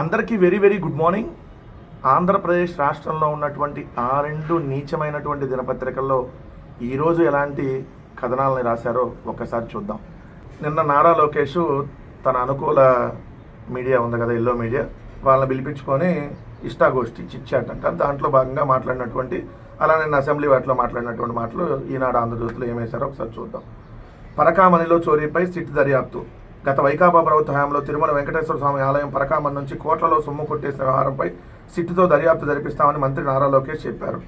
అందరికీ very very good morning. Andhra Pradesh రాష్ట్రంలో ఉన్నటువంటి ఆ రెండు నీచమైనటువంటి దినపత్రికల్లో ఈరోజు ఎలాంటి కథనాలని రాశారో ఒక్కసారి చూద్దాం. నిన్న నారా లోకేష్ తన అనుకూల మీడియా ఉంది కదా ఎల్లో మీడియా వాళ్ళని పిలిపించుకొని ఇష్టాగోష్ఠి చిచ్చాటంట. దాంట్లో భాగంగా మాట్లాడినటువంటి అలా నిన్న అసెంబ్లీ వాటిలో మాట్లాడినటువంటి మాటలు ఈనాడు ఆంధ్రజ్యోతిలో ఏమేశారో ఒకసారి చూద్దాం. పరకామణిలో చోరీపై సిట్ దర్యాప్తు. గత వైకాపా ప్రభుత్వ హయాంలో తిరుమల వెంకటేశ్వర స్వామి ఆలయం పరకామం నుంచి కోట్లలో సొమ్ము కొట్టేసిన వ్యవహారంపై సిట్టుతో దర్యాప్తు జరిపిస్తామని మంత్రి నారా లోకేష్ చెప్పారు.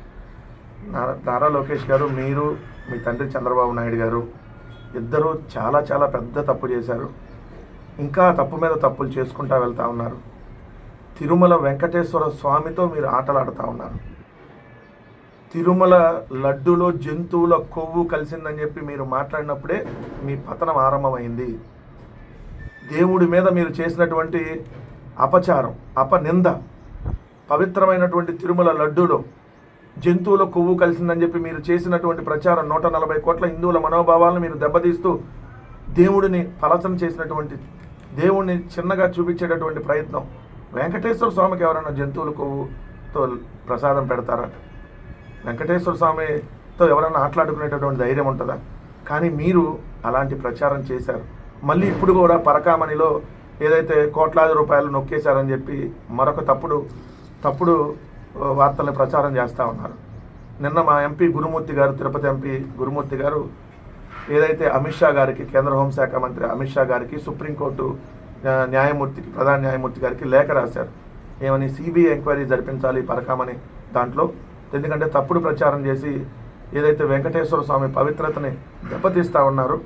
నారా నారా లోకేష్ గారు మీరు మీ తండ్రి చంద్రబాబు నాయుడు గారు ఇద్దరు చాలా చాలా పెద్ద తప్పు చేశారు. ఇంకా తప్పు మీద తప్పులు చేసుకుంటా వెళ్తా ఉన్నారు. తిరుమల వెంకటేశ్వర స్వామితో మీరు ఆటలాడుతూ ఉన్నారు. తిరుమల లడ్డులో జంతువుల కొవ్వు కలిసిందని చెప్పి మీరు మాట్లాడినప్పుడే మీ పతనం ఆరంభమైంది. దేవుడి మీద మీరు చేసినటువంటి అపచారం అపనింద పవిత్రమైనటువంటి తిరుమల లడ్డూలో జంతువుల కొవ్వు కలిసిందని చెప్పి మీరు చేసినటువంటి ప్రచారం నూట నలభై కోట్ల హిందువుల మనోభావాలను మీరు దెబ్బతీస్తూ దేవుడిని పలసం చేసినటువంటి దేవుడిని చిన్నగా చూపించేటటువంటి ప్రయత్నం. వెంకటేశ్వర స్వామికి ఎవరైనా జంతువుల కొవ్వుతో ప్రసాదం పెడతారా? వెంకటేశ్వర స్వామితో ఎవరైనా ఆటలాడుకునేటటువంటి ధైర్యం ఉంటుందా? కానీ మీరు అలాంటి ప్రచారం చేశారు. మళ్ళీ ఇప్పుడు కూడా పరకామణిలో ఏదైతే కోట్లాది రూపాయలు నొక్కేశారని చెప్పి మరొక తప్పుడు తప్పుడు వార్తలను ప్రచారం చేస్తూ ఉన్నారు. నిన్న మా ఎంపీ గురుమూర్తి గారు తిరుపతి ఎంపీ గురుమూర్తి గారు ఏదైతే అమిత్ షా గారికి కేంద్ర హోంశాఖ మంత్రి అమిత్ షా గారికి సుప్రీంకోర్టు న్యాయమూర్తికి ప్రధాన న్యాయమూర్తి గారికి లేఖ రాశారు. ఏమని సిబిఐ ఎంక్వైరీ జరిపించాలి పరకామని దాంట్లో? ఎందుకంటే తప్పుడు ప్రచారం చేసి ఏదైతే వెంకటేశ్వర స్వామి పవిత్రతని దెబ్బతీస్తా ఉన్నారు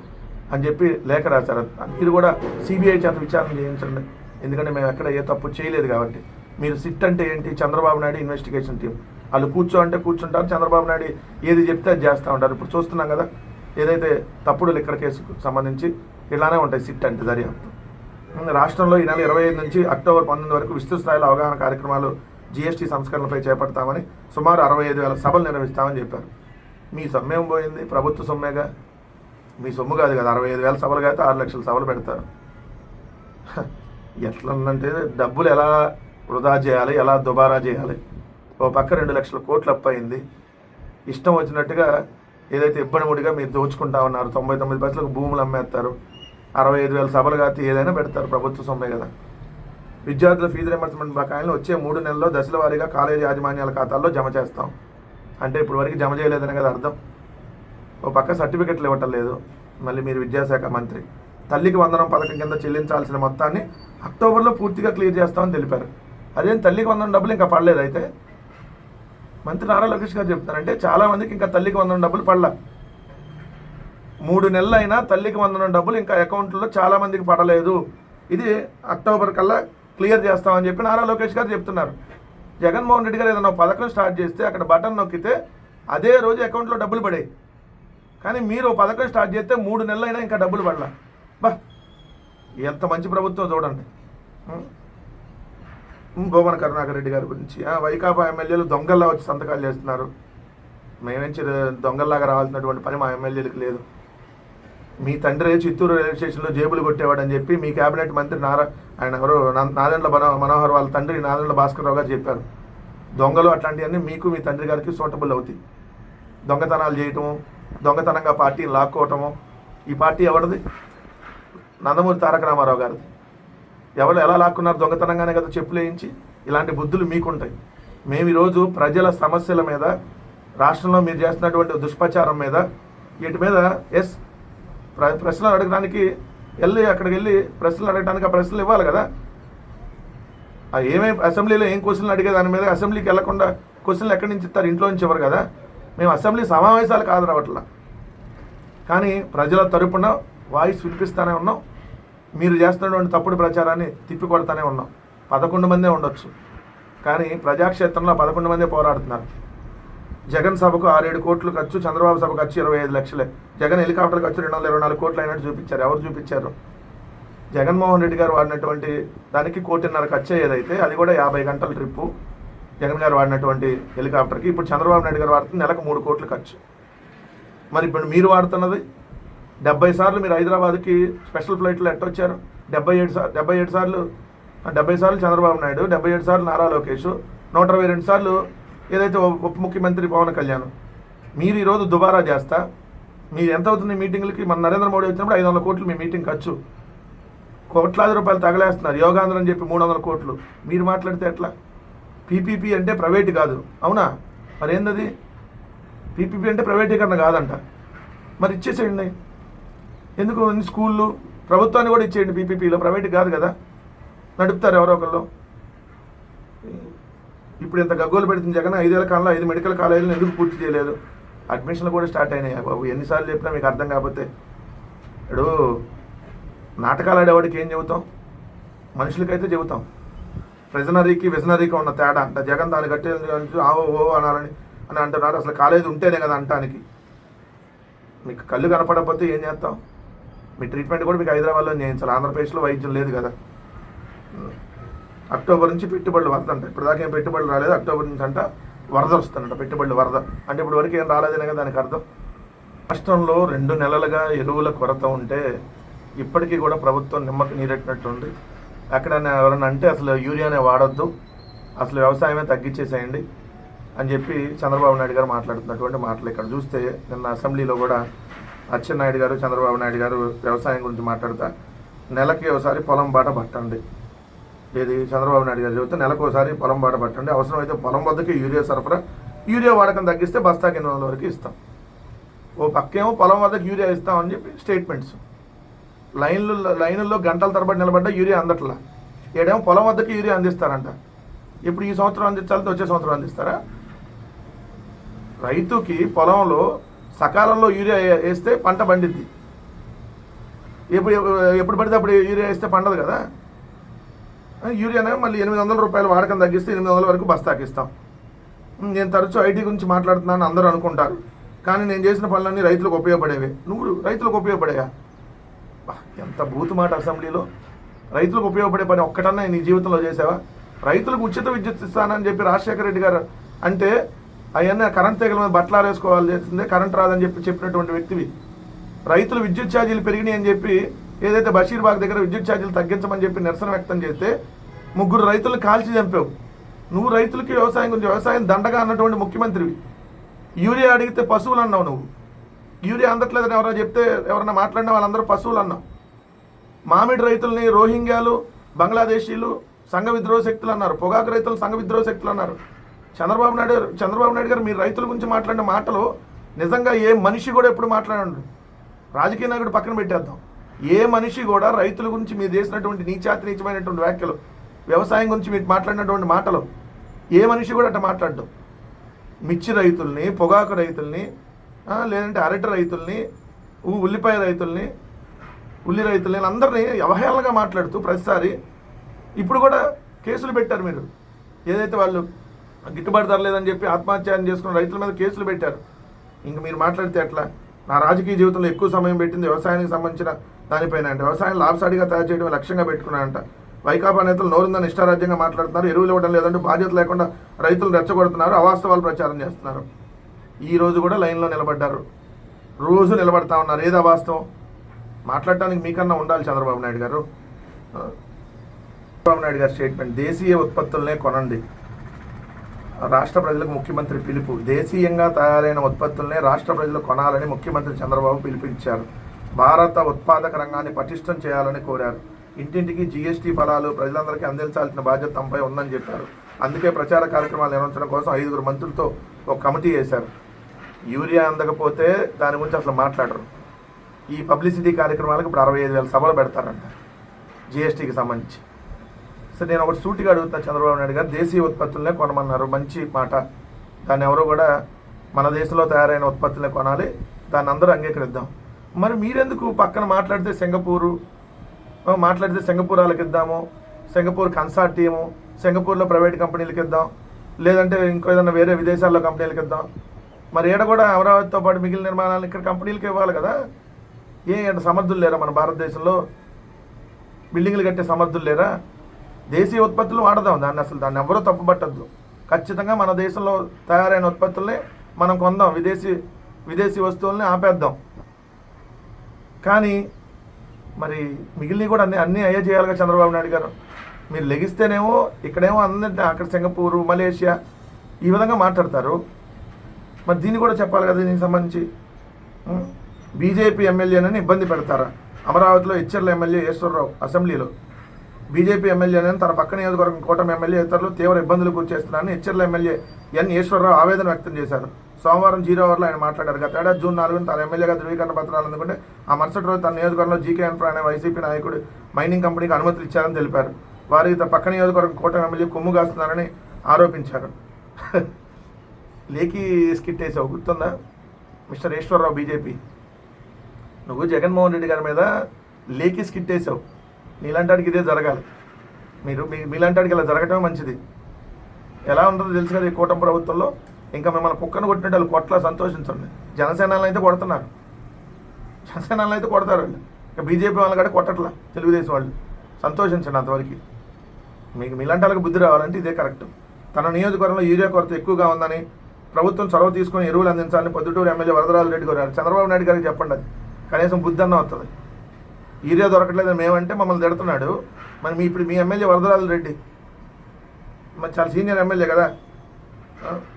అని చెప్పి లేఖ రాశారు. మీరు కూడా సిబిఐ చేత విచారణ చేయించండి. ఎందుకంటే మేము ఎక్కడ ఏ తప్పు చేయలేదు కాబట్టి. మీరు సిట్ అంటే ఏంటి? చంద్రబాబు నాయుడు ఇన్వెస్టిగేషన్ టీం వాళ్ళు కూర్చో అంటే కూర్చుంటారు. చంద్రబాబు నాయుడు ఏది చెప్తే అది చేస్తూ ఉంటారు. ఇప్పుడు చూస్తున్నాం కదా ఏదైతే తప్పుడు లిక్కర్ కేసుకు సంబంధించి ఇలానే ఉంటాయి సిట్ అంటే దర్యాప్తు. రాష్ట్రంలో ఈ నెల ఇరవై ఐదు నుంచి అక్టోబర్ పంతొమ్మిది వరకు విస్తృత స్థాయిలో అవగాహన కార్యక్రమాలు జీఎస్టీ సంస్కరణలపై చేపడతామని సుమారు అరవై ఐదు వేల సభలు నిర్వహిస్తామని చెప్పారు. మీ సొమ్మేం పోయింది? ప్రభుత్వ సొమ్మేగా? మీ సొమ్ము కాదు కదా అరవై ఐదు వేల సభలు అయితే ఆరు లక్షల సభలు పెడతారు. హ, డబ్బులు ఎలా వృధా చేయాలి ఎలా దుబారా చేయాలి? ఓ పక్క రెండు లక్షల కోట్లు అప్పయింది. ఇష్టం వచ్చినట్టుగా ఏదైతే ఇబ్బంది ముడిగా మీరు దోచుకుంటా ఉన్నారు తొంభై తొమ్మిది పైసలకు భూములు అమ్మేస్తారు అరవై ఐదు వేల సభలు కాతే ఏదైనా పెడతారు ప్రభుత్వ సొమ్మే కదా. విద్యార్థుల ఫీజు రియంబర్స్మెంట్ బకాయిలను వచ్చే మూడు నెలల్లో దశల వారీగా కాలేజీ యాజమాన్యాల ఖాతాల్లో జమ చేస్తాం. అంటే ఇప్పుడు వరకు జమ చేయలేదని కదా అర్థం. ఓ పక్క సర్టిఫికెట్లు ఇవ్వటం లేదు మళ్ళీ మీరు విద్యాశాఖ మంత్రి. తల్లికి వందనం పథకం కింద చెల్లించాల్సిన మొత్తాన్ని అక్టోబర్లో పూర్తిగా క్లియర్ చేస్తామని తెలిపారు. అదేం తల్లికి వందనం డబ్బులు ఇంకా పడలేదు అయితే? మంత్రి నారా లోకేష్ గారు చెప్తారంటే చాలా మందికి ఇంకా తల్లికి వందనం డబ్బులు పడలా. మూడు నెలలు అయినా తల్లికి వందనం డబ్బులు ఇంకా అకౌంట్లో చాలా మందికి పడలేదు. ఇది అక్టోబర్ కల్లా క్లియర్ చేస్తామని చెప్పి నారా లోకేష్ గారు చెప్తున్నారు. జగన్మోహన్ రెడ్డి గారు ఏదైనా పథకం స్టార్ట్ చేస్తే అక్కడ బటన్ నొక్కితే అదే రోజు అకౌంట్లో డబ్బులు పడాయి. కానీ మీరు పథకం స్టార్ట్ చేస్తే మూడు నెలలైనా ఇంకా డబ్బులు పడలా. బా ఎంత మంచి ప్రభుత్వం చూడండి. భువన కరుణాకర్ రెడ్డి గారి గురించి. వైకాపా ఎమ్మెల్యేలు దొంగల్లా వచ్చి సంతకాలు చేస్తున్నారు. మేమేంచి దొంగల్లాగా రావాల్సినటువంటి పని మా ఎమ్మెల్యేలకు లేదు. మీ తండ్రి చిత్తూరు రైల్వే స్టేషన్లో జేబులు కొట్టేవాడని చెప్పి మీ కేబినెట్ మంత్రి నారా ఆయన ఎవరు నా- నాదెండ్ల మనోహర్ వాళ్ళ తండ్రి నాదెండ్ల భాస్కర్రావు గారు చెప్పారు. దొంగలు అట్లాంటివన్నీ మీకు మీ తండ్రి గారికి సూటబుల్ అవుతాయి. దొంగతనాలు చేయటము దొంగతనంగా పార్టీని లాక్కోవటము ఈ పార్టీ ఎవరిది? నందమూరి తారక రామారావు గారిది. ఎవరు ఎలా లాక్కున్నారు దొంగతనంగానే కదా చెప్పులేయించి ఇలాంటి బుద్ధులు మీకుంటాయి. మేము ఈరోజు ప్రజల సమస్యల మీద రాష్ట్రంలో మీరు చేస్తున్నటువంటి దుష్ప్రచారం మీద వీటి మీద ఎస్ ప్ర ప్రశ్నలు అడగడానికి వెళ్ళి అక్కడికి వెళ్ళి ప్రశ్నలు అడగడానికి ఆ ప్రశ్నలు ఇవ్వాలి కదా. ఏమేమి అసెంబ్లీలో ఏం క్వశ్చన్లు అడిగే దాని మీద అసెంబ్లీకి వెళ్ళకుండా క్వశ్చన్లు ఎక్కడి నుంచి ఇస్తారు? ఇంట్లో నుంచి ఇవ్వరు కదా? మేము అసెంబ్లీ సమావేశాలు కాదు రావట్లా కానీ ప్రజల తరపున వాయిస్ వినిపిస్తూనే ఉన్నాం. మీరు చేస్తున్నటువంటి తప్పుడు ప్రచారాన్ని తిప్పికొడతానే ఉన్నాం. పదకొండు మందే ఉండొచ్చు. కానీ ప్రజాక్షేత్రంలో పదకొండు మందే పోరాడుతున్నారు. జగన్ సభకు ఆరేడు కోట్లు ఖర్చు చంద్రబాబు సభ ఖర్చు ఇరవై ఐదు లక్షలే. జగన్ హెలికాప్టర్ ఖర్చు రెండు వందల ఇరవై నాలుగు కోట్లు అయినట్టు చూపించారు. ఎవరు చూపించారు? జగన్మోహన్ రెడ్డి గారు వాడినటువంటి దానికి కోటిన్నర ఖర్చు అయ్యేదైతే అది కూడా యాభై గంటల ట్రిప్పు. జగన్ గారు వాడినటువంటి హెలికాప్టర్కి ఇప్పుడు చంద్రబాబు నాయుడు గారు వాడుతుంది నెలకు మూడు కోట్లు ఖర్చు. మరి ఇప్పుడు మీరు వాడుతున్నది డెబ్బై సార్లు మీరు హైదరాబాద్కి స్పెషల్ ఫ్లైట్లో ఎట్టొచ్చారు? డెబ్బై ఏడు సార్లు డెబ్బై ఏడు సార్లు డెబ్బై సార్లు చంద్రబాబు నాయుడు డెబ్బై ఏడు సార్లు నారా లోకేష్ నూట ఇరవై రెండు సార్లు ఏదైతే ఉప ఉప ముఖ్యమంత్రి పవన్ కళ్యాణ్ మీరు ఈరోజు దుబారా చేస్తా మీరు ఎంత అవుతుంది మీటింగ్లకి? మన నరేంద్ర మోడీ వచ్చినప్పుడు ఐదు వందల కోట్లు మీ మీటింగ్ ఖర్చు. కోట్లాది రూపాయలు తగలేస్తున్నారు. యోగాంధ్ర అని చెప్పి మూడు వందల కోట్లు. మీరు మాట్లాడితే ఎట్లా? పీపీపీ అంటే ప్రైవేట్ కాదు. అవునా? మరి ఏందది పీపీపీ అంటే ప్రైవేటీకరణ కాదంట. మరి ఇచ్చేసేయండి. ఎందుకు? స్కూళ్ళు ప్రభుత్వాన్ని కూడా ఇచ్చేయండి పీపీపీలో. ప్రైవేట్ కాదు కదా. నడుపుతారు ఎవరో ఒకళ్ళు. ఇప్పుడు ఇంత గగ్గోలు పెడుతుంది జగన్ ఐదేళ్ళ కాలంలో ఐదు మెడికల్ కాలేజీలు ఎందుకు పూర్తి చేయలేదు? అడ్మిషన్లు కూడా స్టార్ట్ అయినాయి బాబు? ఎన్నిసార్లు చెప్పినా మీకు అర్థం కాకపోతే. ఇప్పుడు నాటకాలు ఆడేవాడికి ఏం చెబుతాం? మనుషులకైతే చెబుతాం. ప్రెజనరీకి విజనరీకి ఉన్న తేడా అంట. జగన్ దాన్ని కట్టే ఆవో ఓ అనాలని అని అంటున్నారు. అసలు కాలేజీ ఉంటేనే కదా అంటానికి. మీకు కళ్ళు కనపడకపోతే ఏం చేస్తాం మీ ట్రీట్మెంట్ కూడా మీకు హైదరాబాద్లో చేయించాలి. ఆంధ్రప్రదేశ్లో వైద్యం లేదు కదా. అక్టోబర్ నుంచి పెట్టుబడులు వరద అంట ఏం పెట్టుబడులు రాలేదు. అక్టోబర్ నుంచి అంట వరద వస్తుందంట. పెట్టుబడులు వరద. అంటే ఇప్పుడు వరకు ఏం రాలేదనే కదా దానికి అర్థం? రాష్ట్రంలో రెండు నెలలుగా ఎరువుల కొరత ఉంటే ఇప్పటికీ కూడా ప్రభుత్వం నిమ్మకి నీరెట్టినట్టుంది. ఎక్కడైనా ఎవరైనా అంటే అసలు యూరియానే వాడొద్దు అసలు వ్యవసాయమే తగ్గించేసేయండి అని చెప్పి చంద్రబాబు నాయుడు గారు మాట్లాడుతున్నటువంటి మాటలు ఇక్కడ చూస్తే నిన్న అసెంబ్లీలో కూడా అచ్చెన్నాయుడు గారు చంద్రబాబు నాయుడు గారు వ్యవసాయం గురించి మాట్లాడతా. నెలకి ఒకసారి పొలం బాట పట్టండి. ఏది? చంద్రబాబు నాయుడు గారు చెబుతే నెలకు ఒకసారి పొలం బాట పట్టండి. అవసరమైతే పొలం వద్దకి యూరియా సరఫరా యూరియా వాడకం తగ్గిస్తే బస్తా కింద వరకు ఇస్తాం. ఓ పక్కేమో పొలం వద్దకు యూరియా ఇస్తామని చెప్పి స్టేట్మెంట్స్. లైన్లు లైన్లలో గంటల తరబడి నిలబడ్డ యూరియా అందట్లా. ఏడేమో పొలం వద్దకి యూరియా అందిస్తారంట. ఇప్పుడు ఈ సంవత్సరం అందించాలంటే వచ్చే సంవత్సరం అందిస్తారా? రైతుకి పొలంలో సకాలంలో యూరియా వేస్తే పంట పండిద్ది. ఎప్పుడు ఎప్పుడు పడితే అప్పుడు యూరియా వేస్తే పండదు కదా? యూరియానే మళ్ళీ ఎనిమిది వందల రూపాయలు వాడకం తగ్గిస్తే ఎనిమిది వందల వరకు బస్తాకి ఇస్తాం. నేను తరచూ ఐటీ గురించి మాట్లాడుతున్నాను అందరూ అనుకుంటారు. కానీ నేను చేసిన పనులన్నీ రైతులకు ఉపయోగపడేవి. నువ్వు రైతులకు ఉపయోగపడేయా? ఎంత బూతు మాట అసెంబ్లీలో. రైతులకు ఉపయోగపడే పని ఒక్కటన్నా నీ జీవితంలో చేసావా? రైతులకు ఉచిత విద్యుత్ ఇస్తానని చెప్పి రాజశేఖర రెడ్డి గారు అంటే అవన్నీ కరెంట్ తెగల మీద బట్టలు ఆరేసుకోవాలి చేస్తుంది కరెంట్ రాదని చెప్పి చెప్పినటువంటి వ్యక్తివి. రైతులు విద్యుత్ ఛార్జీలు పెరిగినాయి అని చెప్పి ఏదైతే బషీర్బాగ్ దగ్గర విద్యుత్ ఛార్జీలు తగ్గించమని చెప్పి నిరసన వ్యక్తం చేస్తే ముగ్గురు రైతులు కాల్చి చంపావు. నువ్వు రైతులకి వ్యవసాయం గురించి వ్యవసాయం దండగా అన్నటువంటి ముఖ్యమంత్రివి. యూరియా అడిగితే పశువులు అన్నావు నువ్వు. యూరియా అందట్లేదని ఎవరైనా చెప్తే ఎవరైనా మాట్లాడినా వాళ్ళందరూ పశువులు అన్నాం. మామిడి రైతుల్ని రోహింగ్యాలు బంగ్లాదేశీలు సంఘ విద్రోహ శక్తులు అన్నారు. పొగాకు రైతులు సంఘ విద్రోహ శక్తులు అన్నారు. చంద్రబాబు నాయుడు గారు చంద్రబాబు నాయుడు గారు మీరు రైతుల గురించి మాట్లాడిన మాటలు నిజంగా ఏ మనిషి కూడా ఎప్పుడు మాట్లాడండి. రాజకీయ నాయకుడు పక్కన పెట్టేద్దాం. ఏ మనిషి కూడా రైతుల గురించి మీరు చేసినటువంటి నీచాతి నీచమైనటువంటి వ్యాఖ్యలు వ్యవసాయం గురించి మీరు మాట్లాడినటువంటి మాటలు ఏ మనిషి కూడా అట్లా మాట్లాడడం. మిర్చి రైతుల్ని పొగాకు రైతుల్ని లేదంటే అరటి రైతుల్ని ఉల్లిపాయ రైతుల్ని ఉల్లి రైతుల్ని అందరినీ అవహేళనగా మాట్లాడుతూ ప్రతిసారి ఇప్పుడు కూడా కేసులు పెట్టారు మీరు. ఏదైతే వాళ్ళు గిట్టుబాటు ధర లేదని చెప్పి ఆత్మహత్యాన్ని చేసుకున్న రైతుల మీద కేసులు పెట్టారు. ఇంక మీరు మాట్లాడితే ఎట్లా? నా రాజకీయ జీవితంలో ఎక్కువ సమయం పెట్టింది వ్యవసాయానికి సంబంధించిన దానిపైన అంటే. వ్యవసాయం లాభసాటిగా తయారు చేయడం లక్ష్యంగా పెట్టుకున్నానంట వైకాపా నేతలు నోరుందని ఇష్టారాజ్యంగా మాట్లాడుతున్నారు. ఎరువులు ఇవ్వడం లేదంటే బాధ్యత లేకుండా రైతులు రెచ్చగొడుతున్నారు. అవాస్తవాలు ప్రచారం చేస్తున్నారు. ఈ రోజు కూడా లైన్లో నిలబడ్డారు. రోజు నిలబడతా ఉన్నారు. ఏది వాస్తవం మాట్లాడటానికి మీకన్నా ఉండాలి చంద్రబాబు నాయుడు గారు. చంద్రబాబు నాయుడు గారి స్టేట్మెంట్ దేశీయ ఉత్పత్తులనే కొనండి. రాష్ట్ర ప్రజలకు ముఖ్యమంత్రి పిలుపు దేశీయంగా తయారైన ఉత్పత్తులనే రాష్ట్ర ప్రజలు కొనాలని ముఖ్యమంత్రి చంద్రబాబు పిలుపునిచ్చారు. భారత ఉత్పాదక రంగాన్ని పటిష్టం చేయాలని కోరారు. ఇంటింటికి జీఎస్టీ ఫలాలు ప్రజలందరికీ అందించాల్సిన బాధ్యత తమపై ఉందని చెప్పారు. అందుకే ప్రచార కార్యక్రమాలు నిర్వహించడం కోసం ఐదుగురు మంత్రులతో ఒక కమిటీ వేశారు. యూరియా అందకపోతే దాని గురించి అసలు మాట్లాడరు. ఈ పబ్లిసిటీ కార్యక్రమాలకు ఇప్పుడు అరవై ఐదు వేల సభలు పెడతారంట జిఎస్టీకి సంబంధించి. సరే నేను ఒకటి సూటిగా అడుగుతున్నా చంద్రబాబు నాయుడు గారు దేశీయ ఉత్పత్తులనే కొనమన్నారు. మంచి మాట. దాన్ని ఎవరో కూడా మన దేశంలో తయారైన ఉత్పత్తులనే కొనాలి దాన్ని అందరూ అంగీకరిద్దాం. మరి మీరెందుకు పక్కన మాట్లాడితే సింగపూరు మాట్లాడితే సింగపూర్ వాళ్ళకి ఇద్దాము సింగపూర్ కన్సార్టియము సింగపూర్లో ప్రైవేట్ కంపెనీలకు ఇద్దాం లేదంటే ఇంకో ఏదైనా వేరే విదేశాల్లో కంపెనీలకు ఇద్దాం. మరి ఏడ కూడా అమరావతితో పాటు మిగిలిన నిర్మాణాలను ఇక్కడ కంపెనీలకు ఇవ్వాలి కదా? ఏ సమర్థులు లేరా మన భారతదేశంలో? బిల్డింగ్లు కట్టే సమర్థులు లేరా? దేశీయ ఉత్పత్తులు వాడదాం దాన్ని అసలు దాన్ని ఎవరూ తప్పుపట్టద్దు. ఖచ్చితంగా మన దేశంలో తయారైన ఉత్పత్తుల్ని మనం కొందాం విదేశీ విదేశీ వస్తువుల్ని ఆపేద్దాం. కానీ మరి మిగిలినవి కూడా అన్ని అన్నీ అయ్యే చేయాలిగా చంద్రబాబు నాయుడు గారు. మీరు లెగిస్తేనేమో ఇక్కడేమో అందరి అక్కడ సింగపూరు మలేషియా ఈ విధంగా మాట్లాడతారు. మరి దీన్ని కూడా చెప్పాలి కదా దీనికి సంబంధించి? బీజేపీ ఎమ్మెల్యేనని ఇబ్బంది పెడతారా? అమరావతిలో హెచ్చర్ల ఎమ్మెల్యే ఈశ్వరరావు అసెంబ్లీలో. బీజేపీ ఎమ్మెల్యేనని తన పక్క నియోజకవర్గం కూటమి ఎమ్మెల్యే ఇతరులు తీవ్ర ఇబ్బందులు గురిచేస్తున్నారని హెచ్చర్ల ఎమ్మెల్యే ఎన్ ఈశ్వరరావు ఆవేదన వ్యక్తం చేశారు. సోమవారం జీరో అవర్లో ఆయన మాట్లాడారు. గత ఏడాది జూన్ నాలుగున తన ఎమ్మెల్యేగా ధృవీకరణ పత్రాలు అందుకుంటే ఆ మరుసటి రోజు తన నియోజకవర్గంలో జీకే ఎన్ఫ్రా అనే వైసీపీ నాయకుడు మైనింగ్ కంపెనీకి అనుమతులు ఇచ్చారని తెలిపారు. వారికి తన పక్క నియోజకవర్గం కూటమి ఎమ్మెల్యే కొమ్ము కాస్తున్నారని ఆరోపించారు. లేకి స్కిట్ వేసావు గుర్తుందా? Mister Eswara Rao BJP. నువ్వు జగన్మోహన్ రెడ్డి గారి మీద లేకి స్కిట్ వేసావు. ఇదే జరగాలి. మీరు మీ మీలాంటి ఇలా జరగటమే మంచిది. ఎలా ఉంటుందో తెలుసు కదా ఈ కూటమి ప్రభుత్వంలో? ఇంకా మిమ్మల్ని కుక్కను కొట్టినట్టు వాళ్ళు కొట్ల సంతోషించండి. జనసేనలను అయితే కొడుతున్నారు. జనసేనలను అయితే కొడతారు వాళ్ళు. ఇంకా బీజేపీ వాళ్ళు కూడా కొట్టట్లా తెలుగుదేశం వాళ్ళు. సంతోషించండి అంతవరకు. మీకు మీలాంటి వాళ్ళకి బుద్ధి రావాలంటే ఇదే కరెక్ట్. తన నియోజకవర్గంలో యూరియా కొరత ఎక్కువగా ఉందని ప్రభుత్వం చొరవ తీసుకొని ఎరువులు అందించాలని పొద్దుటూరు ఎమ్మెల్యే వరదరాజు రెడ్డి కోరారు చంద్రబాబు నాయుడు గారికి చెప్పండి అది. కనీసం బుద్ధి అన్న వస్తుంది ఈరియా దొరకట్లేదని మేమంటే మమ్మల్ని తిడుతున్నాడు. మరి మీ ఇప్పుడు మీ ఎమ్మెల్యే వరదరాజు రెడ్డి. మరి చాలా సీనియర్ ఎమ్మెల్యే కదా.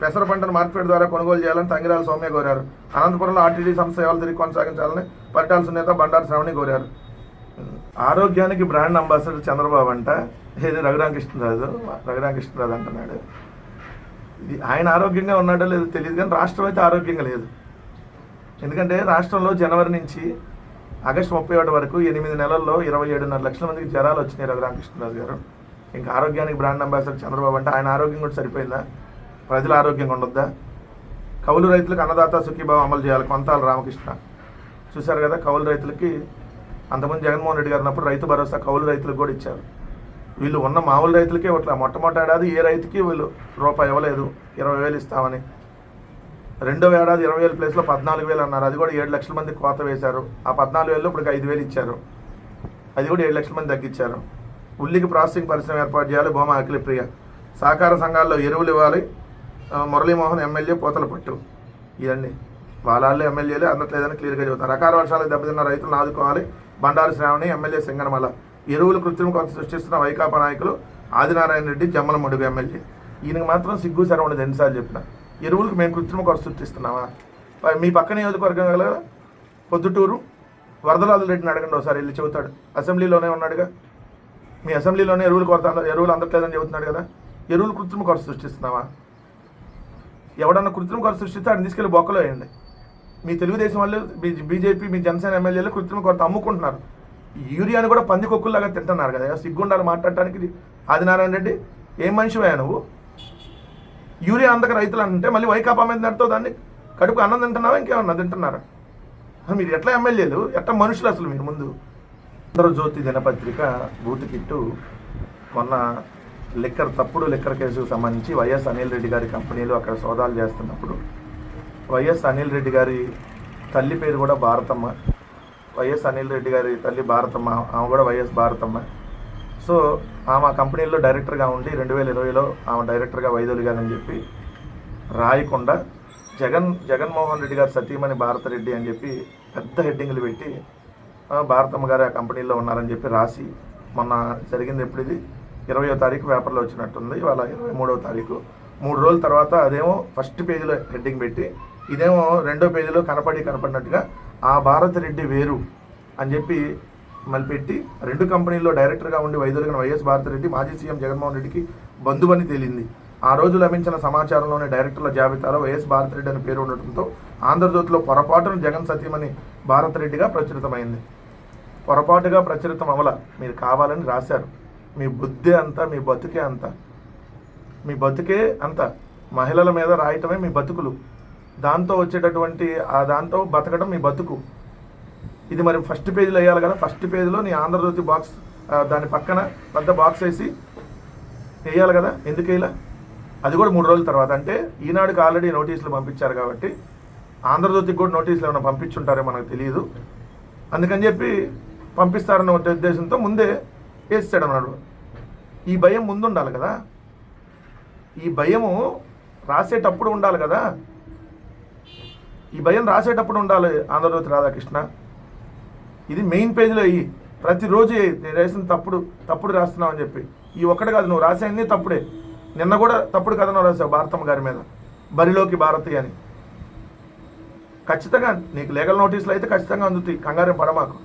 పెసర పంటను మార్కెట్ ద్వారా కొనుగోలు చేయాలని తంగిరాల సౌమ్య కోరారు. అనంతపురంలో ఆర్టీడీ సంస్థ సేవలు తిరిగి కొనసాగించాలని పరిటాల సునేత బండారు శ్రవణి కోరారు. ఆరోగ్యానికి బ్రాండ్ అంబాసిడర్ చంద్రబాబు అంట. ఏది రఘురామకృష్ణరాజు? రఘురామకృష్ణరాజు అంటున్నాడు. ఆయన ఆరోగ్యంగా ఉన్నాడో లేదో తెలియదు కానీ రాష్ట్రం అయితే ఆరోగ్యంగా లేదు. ఎందుకంటే రాష్ట్రంలో జనవరి నుంచి ఆగస్టు ముప్పై ఒకటి వరకు ఎనిమిది నెలల్లో ఇరవై ఏడున్నర లక్షల మందికి జ్వరాలు వచ్చినాయి రఘురామకృష్ణరాజు గారు. ఇంకా ఆరోగ్యానికి బ్రాండ్ అంబాసిడర్ చంద్రబాబు అంటే ఆయన ఆరోగ్యం కూడా సరిపోయిందా? ప్రజల ఆరోగ్యంగా ఉండొద్దా? కౌలు రైతులకు అన్నదాత సుఖీభావం అమలు చేయాలి. కొంతాల రామకృష్ణ. చూశారు కదా కౌలు రైతులకి అంతమంది జగన్మోహన్ రెడ్డి గారు ఉన్నప్పుడు రైతు భరోసా కౌలు రైతులకు కూడా ఇచ్చారు. వీళ్ళు ఉన్న మామూలు రైతులకే ఇట్లా మొట్టమొదటి ఏడాది ఏ రైతుకి వీళ్ళు రూపాయి ఇవ్వలేదు. ఇరవై వేలు ఇస్తామని. రెండో ఏడాది ఇరవై వేల ప్లేస్లో పద్నాలుగు వేలు అన్నారు. అది కూడా ఏడు లక్షల మంది కోత వేశారు. ఆ పద్నాలుగు వేలు ఇప్పుడు ఐదు వేలు ఇచ్చారు. అది కూడా ఏడు లక్షల మంది తగ్గించారు. ఉల్లికి ప్రాసెసింగ్ పరిశ్రమ ఏర్పాటు చేయాలి. భూమా అఖిల ప్రియ. సహకార సంఘాల్లో ఎరువులు ఇవ్వాలి. మురళీమోహన్ ఎమ్మెల్యే పోతల పట్టు. ఇవన్నీ వాళ్ళ ఎమ్మెల్యేలే అందట్లేదని క్లియర్గా చెబుతారు రకాల వర్షాలు దెబ్బతిన్న రైతులను ఆదుకోవాలి. బండారు శ్రావణి ఎమ్మెల్యే సింగనమల. ఎరువులు కృత్రిమ కొరత సృష్టిస్తున్న వైకాపా నాయకులు ఆదినారాయణ రెడ్డి జమ్మల మడుగు ఎమ్మెల్యే. ఈయనకి మాత్రం సిగ్గు సర ఉండదు ఎన్నిసార్లు చెప్పిన. ఎరువులకు మేము కృత్రిమ కొరత సృష్టిస్తున్నామా? మీ పక్క నియోజకవర్గం గల పొద్దుటూరు వరదలాదు రెడ్డిని అడగండి ఒకసారి వెళ్ళి చెబుతాడు. అసెంబ్లీలోనే ఉన్నాడుగా? మీ అసెంబ్లీలోనే ఎరువులు కొరత ఎరువులు అందట్లేదని చెబుతున్నాడు కదా? ఎరువులు కృత్రిమ కొరత సృష్టిస్తున్నావా? ఎవడన్నా కృత్రిమ కొరత సృష్టిస్తే ఆయన తీసుకెళ్ళి బొక్కలో వేయండి. మీ తెలుగుదేశం వాళ్ళు బీజేపీ మీ జనసేన ఎమ్మెల్యేలు కృత్రిమ కొరత అమ్ముకుంటున్నారు. యూరియాని కూడా పంది కొక్కుల్లాగా తింటున్నారు కదా. సిగ్గుండాలి మాట్లాడటానికి ఆదినారాయణ రెడ్డి ఏం మనిషివయ్యా నువ్వు? యూరియా అందక రైతులు అంటే మళ్ళీ వైకాపా మీద నడుతో దాన్ని? కడుపు అన్నం తింటున్నావా? ఇంకేమన్నా తింటున్నారా? మీరు ఎట్లా ఎమ్మెల్యేలు? ఎట్లా మనుషులు అసలు మీరు ముందు? ఆంధ్రజ్యోతి దినపత్రిక బూత్ కిట్టు మొన్న లిక్కర్ తప్పుడు లిక్కర్ కేసుకు సంబంధించి వైఎస్ అనిల్ రెడ్డి గారి కంపెనీలు అక్కడ సోదాలు చేస్తున్నప్పుడు వైఎస్ అనిల్ రెడ్డి గారి తల్లి పేరు కూడా భారతమ్మ. వైఎస్ అనిల్ రెడ్డి గారి తల్లి భారతమ్మ ఆమె కూడా వైఎస్ భారతమ్మ. సో ఆమె కంపెనీలో డైరెక్టర్గా ఉండి రెండు వేల ఇరవైలో ఆమె డైరెక్టర్గా వైదొలిగారని చెప్పి రాయకుండా జగన్ జగన్మోహన్ రెడ్డి గారు సతీమణి భారతరెడ్డి అని చెప్పి పెద్ద హెడ్డింగ్లు పెట్టి భారతమ్మ గారు ఆ కంపెనీలో ఉన్నారని చెప్పి రాసి మొన్న జరిగింది ఎప్పుడు ఇది? ఇరవయో తారీఖు పేపర్లో వచ్చినట్టుంది ఇవాళ ఇరవై మూడవ తారీఖు. మూడు రోజుల తర్వాత అదేమో ఫస్ట్ పేజీలో హెడ్డింగ్ పెట్టి ఇదేమో రెండో పేజీలో కనపడి కనపడినట్టుగా ఆ భారతరెడ్డి వేరు అని చెప్పి మళ్ళీ పెట్టి రెండు కంపెనీల్లో డైరెక్టర్గా ఉండి వైదొలిగిన వైఎస్ భారతిరెడ్డి మాజీ సీఎం జగన్మోహన్ రెడ్డికి బంధువని తేలింది. ఆ రోజు లభించిన సమాచారంలోని డైరెక్టర్ల జాబితాలో వైఎస్ భారతిరెడ్డి అని పేరు ఉండటంతో ఆంధ్రజ్యోతిలో పొరపాటును జగన్ సత్యమని భారతిరెడ్డిగా ప్రచురితమైంది. పొరపాటుగా ప్రచురితం అవల మీరు కావాలని రాశారు. మీ బుద్ధి అంతా మీ బతుకే అంత. మీ బతుకే అంత. మహిళల మీద రాయటమే మీ బతుకులు. దాంతో వచ్చేటటువంటి ఆ దాంతో బతకడం మీ బతుకు. ఇది మరి ఫస్ట్ పేజీలో వేయాలి కదా. ఫస్ట్ పేజీలో నీ ఆంధ్రజ్యోతి బాక్స్ దాని పక్కన పెద్ద బాక్స్ వేసి వేయాలి కదా. ఎందుకు వేయాల? అది కూడా మూడు రోజుల తర్వాత. అంటే ఈనాడుకి ఆల్రెడీ నోటీసులు పంపించారు కాబట్టి ఆంధ్రజ్యోతికి కూడా నోటీసులు ఏమైనా పంపించుంటారో మనకు తెలియదు. అందుకని చెప్పి పంపిస్తారన్న ఉద్దేశంతో ముందే వేస్తాడు అన్నాడు. ఈ భయం ముందు ఉండాలి కదా. ఈ భయము రాసేటప్పుడు ఉండాలి కదా. ఈ భయం రాసేటప్పుడు ఉండాలి ఆంధ్రజ్యోతి రాధాకృష్ణ. ఇది మెయిన్ పేజీలో అయ్యి ప్రతిరోజు నేను వేసిన తప్పుడు తప్పుడు రాస్తున్నావు అని చెప్పి. ఈ ఒక్కటి కాదు నువ్వు రాసేయన్నీ తప్పుడే. నిన్న కూడా తప్పుడు కథనం రాసావు భారతమ్మ గారి మీద. బరిలోకి భారతి అని. ఖచ్చితంగా నీకు లీగల్ నోటీసులు అయితే ఖచ్చితంగా అందుతాయి. కంగారం పడమాకు.